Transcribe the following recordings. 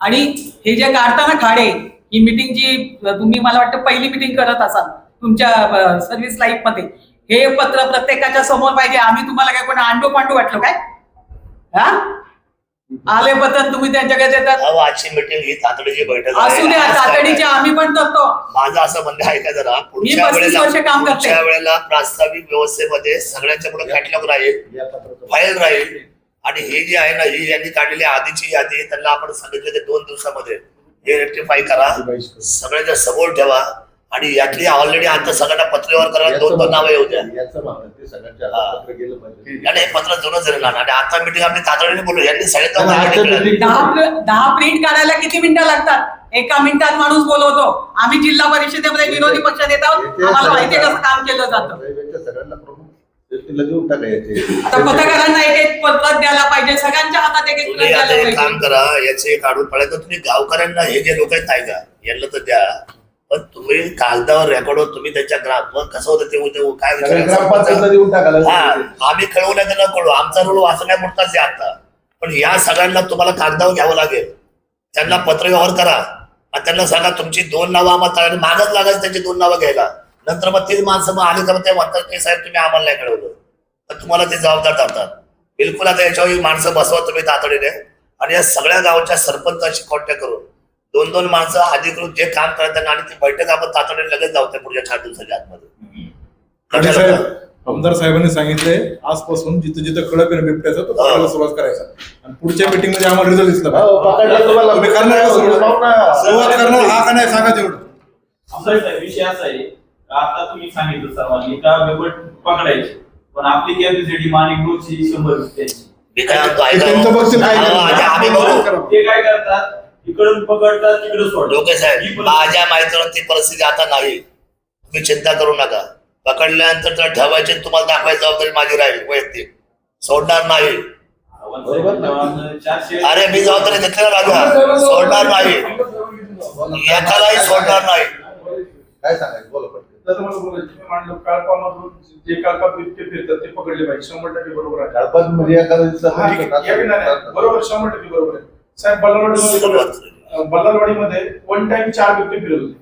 आणि हे जे काढताना खाडे ही मिटिंगची तुम्ही मला वाटतं पहिली मिटिंग करत असाल तुमच्या सर्व्हिस लाईफमध्ये हे पत्र प्रत्येकाच्या समोर पाहिजे. आम्ही तुम्हाला काय कोण अंडू पांडू वाटलो काय? हा? आले पत्र तुम्ही त्यांच्याकडे देतात. अहो, आजची मीटिंग ही तातडीची बैठक आहे. असू द्या तातडीचे आम्ही पण करतो. माझं असं म्हणणं आहे का जरा पुढच्या 35 वेळेला वर्ष काम करते. पुढच्या वेळेला प्रास्ताविक व्यवस्थेमध्ये सगळ्यांच्या पुढे कॅटलॉग राहील फाईल राहील. आणि हे जे आहे ना ही यांनी काढलेली आधीची यादी त्यांना आपण सांगितलं ते दोन दिवसामध्ये. हे रेक्टिफाय करा. सगळ्यांच्या समोर ठेवा. आणि यातली ऑलरेडी आता सगळ्यांना पत्रेवर करा. दोन दोन नावं येऊ द्या. आणि हे पत्र जुनं झालं ना आणि आता मीटिंग आपली तातडीने बोलू. यांनी सांगितलं दहा प्र- दहा प्रिंट काढायला किती मिनिटं लागतात? एका मिनिटात माणूस बोलवतो. आम्ही जिल्हा परिषदेमध्ये विरोधी पक्षात येत आहोत. आम्हाला माहिती आहे कसं काम केलं जातं. सगळ्यांना प्रमुख व्यक्तीला देऊन टाकायचे. आता पत्रकारांना एक एक पत्र द्यायला पाहिजे सगळ्यांच्या हातात एक एक तुम्ही पत्र आता द्यायला एक काम पाहिजे. करा याचे एक काढून पडायचं तुम्ही गावकऱ्यांना हे जे लोक आहेत ऐका यांना तर द्या. पण तुम्ही कागदावर रेकॉर्डवर तुम्ही त्यांच्या ग्राम मग कसं होतं ते उद्या काय सगळ्या विचारायचं? हा आम्ही कळवू नाही तर न कळू आमचा रोल वाचण्या पुरताच आहे आता. पण या सगळ्यांना तुम्हाला कागदावर घ्यावं लागेल. त्यांना पत्र व्यवहार करा. आणि त्यांना सांगा तुमची दोन नावं आम्हाला आणि मागच लागायचं त्यांची दोन नावं घ्यायला. नंतर मग तीन माणसं मग आली तर ते म्हणतात की साहेब तुम्ही आम्हाला नाही कळवलं. तर तुम्हाला ते जबाबदार ठरतात. बिलकुल आता याच्यावर ही माणसं बसवा तुम्ही तातडीने. आणि या सगळ्या गावच्या सरपंचाशी कॉन्टॅक्ट करून दोन दोन माणसं अधिकृत जे काम करतात आणि ती बैठक आपण तातडीने लगेच जाऊ पुढच्या चार दिवसाच्या आतमध्ये. साहेब आमदार साहेबांनी सांगितले आजपासून जिथं जिथं कळप ना बिबट्याचा तो पकडायला सुरुवात करायचा आणि पुढच्या मीटिंगमध्ये आम्हाला रिझल्ट दिसला हो, तुम्ही करणार का सुरुवात? करणार. हा का नाही सांगा तेवढं. विषय असा आहे आता तुम्ही सांगितलं सर्वांनी का बिबट पकडायचे. पण आपली कॅपॅसिटी मानिक ग्रुपची शंभर त्यांची मी काय म्हणतो ते ऐका. त्यांचं बघतील काय हा, करणार. आधी आम्ही बघू. ते काय करतात? इकडून पकडतात तिकडे सोडतात. डोके ही साहेब पण- माझ्या माहितीवर ती परिस्थिती आता नाही. तुम्ही चिंता करू नका. पकडल्यानंतर त्याला ठेवायचे आणि तुम्हाला दाखवायची जबाबदारी माझी राहील वैयक्तिक. सोडणार नाही. चारशे अरे मी जबाबदारी घेतलेला राजा. सोडणार नाही. एकालाही सोडणार नाही. काय सांगायचं? बोला पटकन. तर मला बोलायचं तुम्ही काळपामधून जे काळपा बिबटे फिरतात ते पकडले पाहिजे शंभर टक्के बरोबर आहे काळपात म्हणजे एखादा बरोबर शंभर टक्के बरोबर आहे साहेब बल्लारवाडीमध्ये सुरुवात. बल्लारवाडीमध्ये वन टाइम चार बिबटे फिरत होते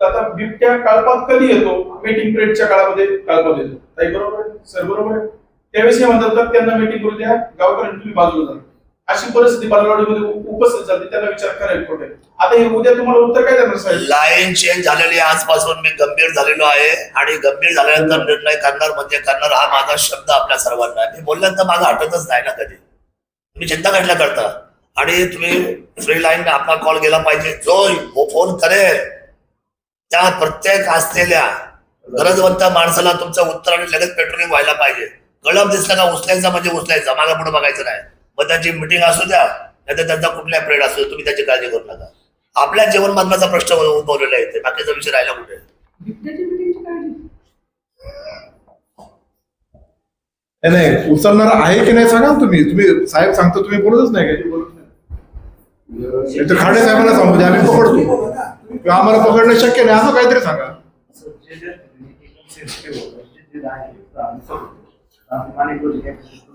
तर आता बिबट्या काळपात कधी येतो? मीटिंग पिरियडच्या काळामध्ये काळपात येतो. ताई बरोबर आहे? सर बरोबर आहे. त्यावेळेस हे म्हणतात तर त्यांना मीटिंग करू द्या. गावकऱ्यांनी तुम्ही बाजूला जा अशी परिस्थिती बालवाडीमध्ये उपस्थित झाली. त्याला विचार करायला खोटे आता हे उद्या तुम्हाला उत्तर काय देणार साहेब? लाईन चेंज झालेली आहे. आजपासून मी गंभीर झालेलो आहे आणि गंभीर झाल्यानंतर निर्णय करणार म्हणजे करणार हा माझा शब्द आपल्या सर्वांना. आहे. मी बोलल्यानंतर माझं हटतच नाही ना कधी. तुम्ही चिंता कशा करता? आणि तुम्ही फ्री लाईन आपला कॉल गेला पाहिजे. जो हो- फोन करेल त्या प्रत्येक असलेल्या गरजवंत माणसाला तुमचं उत्तर आणि लगेच पेट्रोलिंग व्हायला पाहिजे. कळप दिसला का उचलायचा म्हणजे उचलायचा मागे पुढे बघायचं नाही. मग त्यांची मिटिंग असू द्या नाही त्यांचा कुठल्या प्रेड असू द्या तुम्ही त्याची काळजी करू नका. आपल्या जीवन मरणाचा प्रश्न उद्भवलेला आहे इथे. बाकीचा विषय राहिला कुठे. नाही, नाही उचलणार आहे की नाही सांगा ना तुम्ही. तुम्ही साहेब सांगतो तुम्ही बोलतच नाही. काय नाही तर खाडे साहेबांना सांगू द्या आम्ही पकडतो. आम्हाला पकडणं शक्य नाही. असं काहीतरी सांगा.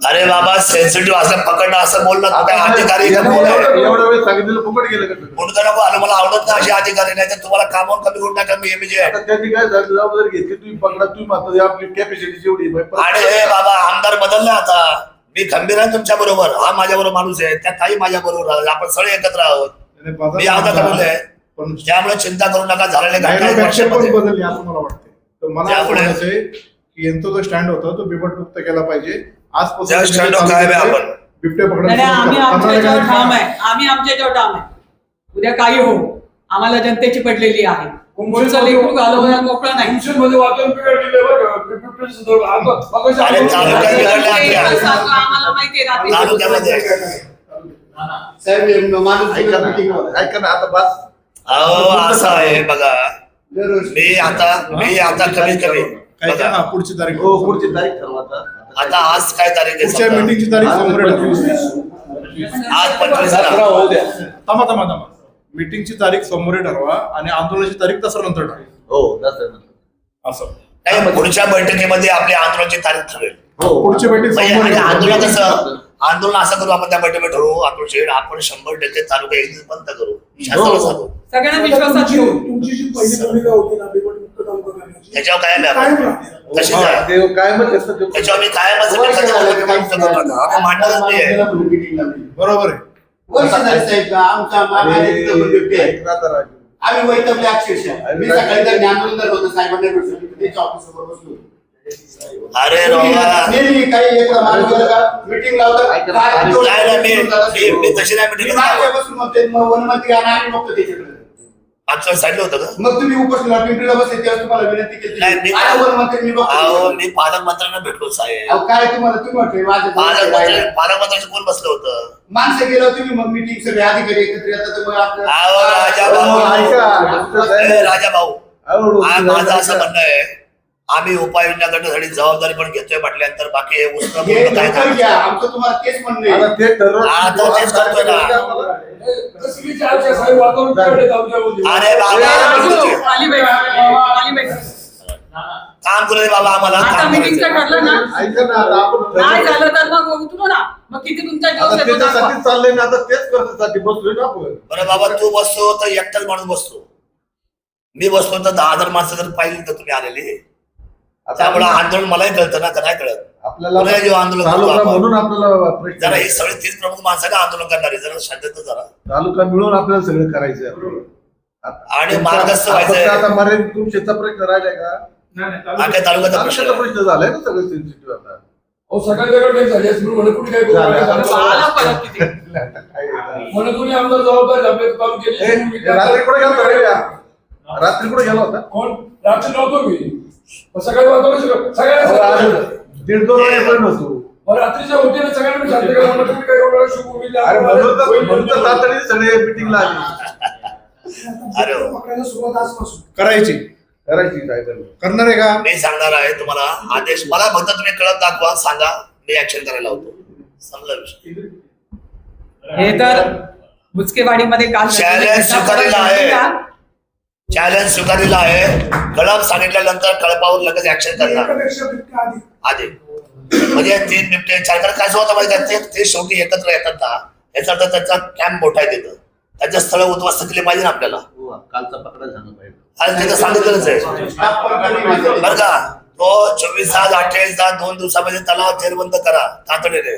अरे बाबा सेन्सिटिव्ह असं पकडणं असं बोलणं तू काय अधिकारी? एवढं वेळ सांगितलेलं फुकट गेलं नको आलं मला आवडत नाही असे अधिकारी नाही तर तुम्हाला कामावर कमी करून टाका मी एमजे आता त्यांनी काय झालं जबाबदारी घेतली तुम्ही पकडा तुम्ही मात्र आपली कॅपॅसिटी जेवढी आहे, परत- आणि हे बाबा आमदार बदलले आता. मी खंबीर आहे तुमच्या बरोबर. हा माझ्या बरोबर माणूस आहे त्या काही माझ्या बरोबर आपण सगळे एकत्र आहोत. मी आता कमवलंय पण त्यामुळे चिंता करू नका झालेले घटना वर्षामध्ये. बदलली असं मला वाटतं तर मला की यांचा जो स्टँड होता तो बिबट मुक्त केला पाहिजे. आजपासून त्या स्टँडवर काय आहे आपण? नाही नाही, आम्ही आमच्या याच्यावर ठाम आहे. आम्ही आमच्या याच्यावर ठाम आहे. उद्या काही हो आम्हाला जनतेची पडलेली आहे. पुढचं लेकरू घालवण्यात मोकळं नाही. मध्ये वातावरण बिघडलेलं आहे बरं का? बिबट्याचं संदर्भ. आता मगाशी अरे आपण- चालू काय बिघडलं आपल्या? ते सांगतो, आम्हाला माहिती आहे रात्री- तालुक्यामध्ये साहेब माणूस ऐका ना. ऐका ना आता बस. अहो असं आहे बघा. मी आता मी आता कमीत कमी काय बघा, हा, पुढची तारीख हो पुढची तारीख ठरवा आता. आता आज काय तारीख आहे पुढच्या समजा? मीटिंगची तारीख समोर आहे. आज पंचवीस होऊ द्या. थांबा थांबा थांबा. मीटिंगची तारीख समोर ठरवा आणि आंदोलनाची तारीख दसरा नंतर ठरवा. हो दसऱ्यानंतर. असं. नाही पुढच्या बैठकीमध्ये आपल्या आंदोलनाची तारीख ठरेल. हो. पुढची बैठक म्हणजे समोर आणि ठरवा. आंदोलन कसं आंदोलन असं करू आपण त्या बैठकीत ठरवू आपण शेड आपण शंभर टक्के तालुका एक दिवस बंद करू. शासनाला सांगू सगळ्यांना विश्वासात तुमची घेऊ तुमची जी पहिली भूमिका होती ना त्याच्यावर काय काय आहे. त्याच्यावर मी बरोबर आहे. आम्ही वैतवले अक्षरशः. मी सकाळी तर ज्ञानोदन करत होतो साहेबांना भेटलो त्याच्या ऑफिस समोर बसलो. अरे मीटिंग लावतात काय तो- नाही ना मी तशी नाही मिटिंग मागच्या बसून मग ते मग वनमंत्री आणि आम्ही बघतो त्याच्याकडे आमचं सांगितलं होतं का? मग तुम्ही उपस्थित पिंपरीला बसले तेव्हा तुम्हाला विनंती केली नाही, मी- वनमंत्री अहो मी पालकमंत्र्यांना भेटलो साहेब. अहो, काय तुम्हाला तुम्ही म्हटले माझं पालकमंत्री पालकमंत्र्यांशी कोण बसलं होतं? माणसं गेलं तुम्ही मग मीटिंग सगळे अधिकारी एकत्र येतात तर मग अहो, राजा भाऊ. ऐका. ए, राजा भाऊ. आ- माझं असं म्हणणं आहे आम्ही उपाययोजना करण्यासाठी जबाबदारी पण घेतोय म्हटल्यानंतर बाकी हे उष्ण बोलणं काय तेच म्हणणं आहे. आता ते ठरवलं. आता तेच करतोय ना. अरे बाबा राजू, आली बाई आली बाई. काम करू दे बाबा आम्हाला आता काम मीटिंगचं करायचं. ठरलं ना? ऐका ना आता आपण नाही झालं तर मग उतरू ना मग किती तुमचा आता दिवस येतो दाखवा. त्याच्यासाठी चाललंय ना आता तेच करण्यासाठी बसलोय ना आपण. बरं बाबा तू बसतो तर एकटाच माणूस बसतो. मी बसतो तर दहा हजार माणसं जर पाहिजे तर तुम्ही आलेले. त्यामुळे आपण- आंदोलन मलाही कळतं ना नाही कळत? आपल्याला जेव्हा आंदोलन तालुका. म्हणून आपल्याला प्रश्न जरा ही सगळी तीस प्रमुख माणसं का आंदोलन करणारी जरा शांतता जरा. तालुका मिळून आपल्याला सगळं करायचंय आता- आणि मार्गस्थ आता व्हायचंय. आता मर्यादित तुमच्याचा प्रश्न राहिलाय का? नाही, हा काय तालुक्याचा प्रश्न तालुक्याचा आहे. प्रश्न झालाय ना सगळं सेन्सिटिव्ह आता. अहो सगळ्यांच्याकडे काही झाली असं म्हणून कुठे काय झालं. करू आला परत किती म्हणून तुम्ही आमदार जबाबदारी आपल्या ए, तालुक्याची रात्री कुठे गेला होता रे या? रात्री कुठे गेला होता? कोण? रात्री नव्हतो मी. सकाळी सगळ्यांना. दीड दोन वाजेपर्यंत मग रात्रीच्या सगळ्यांना मी शांत तुम्ही काय एवढं शुभभूमीला अरे म्हणून तर होईल, म्हणून तर होईल. तातडीने सगळे मिटिंगला आले. अरे. हो. पकडायला सुरुवात आजपासून. करायची. करायची काय करणार आहे का? मी सांगणार आहे तुम्हाला. आदेश मला फक्त तुम्ही कळत दाखवा सांगा. मी ऍक्शन करायला होतो संपला विषय. हे तर बुचकेवाडीमध्ये काल स्वीकारलेलं आहे. चॅलेंज स्वीकारलेला आहे. कळप सांगितल्यानंतर कळपावर लगेच ऍक्शन करणार. आधी. म्हणजे तीन बिबटे चार काय होतं माहिती? ते शेवटी एकत्र येतात ना. याचा अर्थ त्याचा कॅम्प मोठा आहे तिथं. त्याच्या स्थळ उद्ध्वस्त केले पाहिजे ना आपल्याला. कालचा पकडा झाला पाहिजे. आणि तिथं सांगितलंच आहे. बरं का? तो चोवीस तास अठ्ठावीस तास दोन दिवसामध्ये त्याला जेरबंद करा. तातडीने.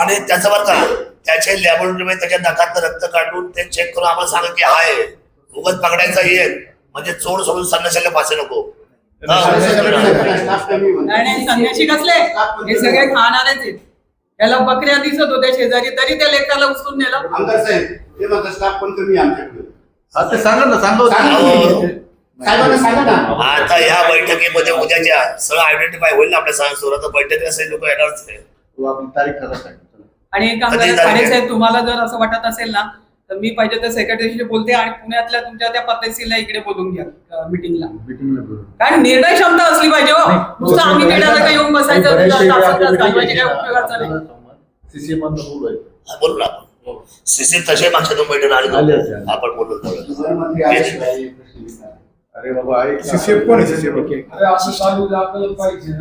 आणि त्याचं बरं का? त्याचे लॅबोरेटरीमध्ये त्याच्या नखात रक्त काढून ते चेक करून आम्हाला सांगा की आहे. उगत पकडायचा येईल म्हणजे चोर सोडून संन्याशाला फासे नको. संन्याशी कसले? हे सगळे खाणारेच आहेत. याला बकऱ्या दिसत होत्या शेजारी तरी त्या लेकराला उचलून नेलं. आमदार साहेब ते म्हणतात स्टाफ पण कमी आहे आमच्याकडे. हा ते सांगा ना सांगा सांगा. हो. सांगा आता या बैठकीमध्ये उद्याच्या सगळं आयडेंटिफाय होईल ना आपल्या सण सुरात बैठकीत असे लोक येणारच आहे. आहे आणि एक? खाडे साहेब तुम्हाला जर असं वाटत असेल ना तर मी पाहिजे तर सेक्रेटरीशी बोलते आणि पुण्यातल्या तुमच्या त्या पद्धतीला इकडे बोलून घ्या मिटिंगला. कारण निर्णय क्षमता असली पाहिजे हो. नुसतं आम्ही खेळायला येऊन बसायचं काय उपयोगाचं नाही. CCM मधनं बोलू बोलू ना आपण. सीसी तसे मागच्या दोन बैठक आले. आपण बोललो. अरे बाबा सीसीएफ कोण आहे? सीसीएफ अरे असं चालू आपल्याला पाहिजे.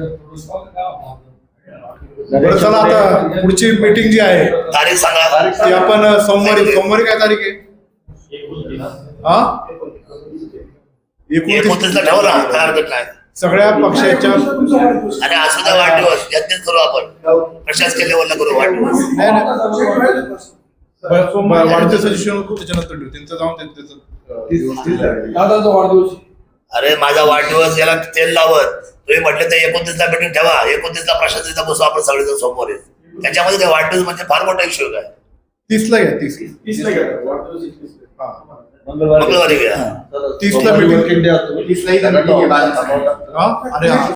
बरं चला आता पुढची मीटिंग जी आहे तारीख सांगा. ती आपण सोमवारी सोमवारी काय तारीख आहे? हा? एकोणतीस. एकोणतीसला ठेवा ना काय हरकत नाही. सगळ्या पक्षाच्या वाढदिवस. आणि असू द्या वाढदिवस यज्ञच करू आपण. प्रशासकीय लेवलला करू वाढदिवस. नाही नाही. दादाचा ब- ब- वाढदिवसाच्या दिवशी नको त्याच्यानंतर ठेवू. त्यांचं जाऊन ते- त्याचं आहे. वाढदिवस. अरे माझा वाढदिवस गेला तेल लावत. तुम्ही म्हटले तर एकोणतीसला मीटिंग ठेवा. एकोणतीसला प्रशासकीचा बसू आपण सगळेजण सोमवारी त्याच्यामध्ये ते वाढदिवस म्हणजे फार मोठा इश्यू काय तीसला घ्या तीस तीसला घ्या. हा. मंगळवारी घ्या. तीसला meeting. तीसलाही